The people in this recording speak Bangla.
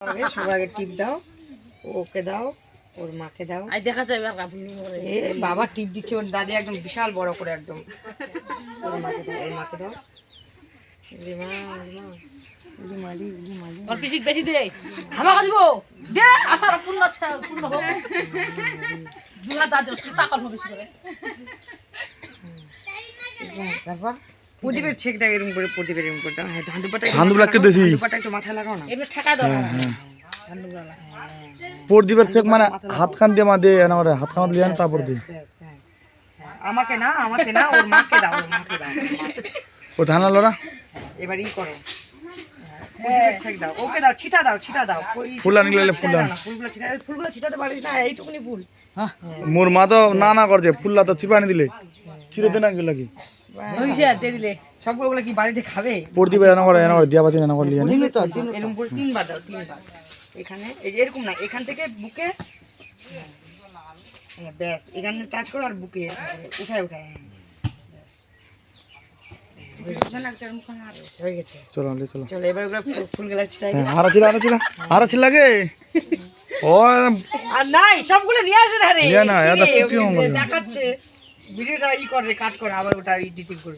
হবে সবাইকে টিপ দাও ওকে দাও ওর মাকে দাও। দেখা এ বাবা টিপ দিচ্ছে ওর দাদি একদম বিশাল বড় করে একদম। ওর মাকে দাও ওর মাকে দাও। তারপর? প্রদীপের ছেক দাও এরকম করে প্রদীপের এরকম করে দাও। হ্যাঁ ধান দুপাটা ধান দুপাটা দিছি। একটু মাথায় লাগাও না? এমনি ঠেকা দাও। হ্যাঁ হ্যাঁ। ধান্ডুগুলা প্রদীপের শেখ মানে হাত খান দিয়ে মা দিয়ে এনে হাত খান দিয়ে আনে তারপর হ্যাঁ। হ্যাঁ, আমাকে না আমাকে না ওর মাকে দাও ওর মাকে দাও ও ধান আলো না? এবার ই করো। হ্যাঁ, ছেক দাও। ওকে দাও ছিটা দাও ছিটা দাও। ফুল- ফুল ফুল ছিটা আনি। দাও না, ফুলগুলো ছিটা ফুলগুলো ছিটাতে পারিস না এইটুকুনি ফুল। হ্যাঁ। মোর মা তো না না করছে ফুল্লা তো চিপানি দিলে। চিরে দিন আগে লাগি। হইছে দিয়ে দিলে সবগুলো ওগুলো কি বাড়িতে খাবে? প্রদীপ এনে করে এনে করে দিয়া পাচ্ছি এনে করে লিয়ে এরকম করে তিনবার দাও তিনবার এখানে এই যে এরকম না এখান থেকে বুকে হ্যাঁ, ব্যাস এখানে টাচ করো আর বুকে উঠায় উঠায়। গেছে। চলো চলো। চলো এবার ওগুলো ফুল- ফুলগুলো ছিটাই হারা ছিল হারা ছিল হারা ছিল লাগে? ও আর নাই সবগুলো নিয়ে আসে না রে কি। দেখাচ্ছে। ভিডিওটা ই করে কাট করে আবার ওটা এডিটিং করবে।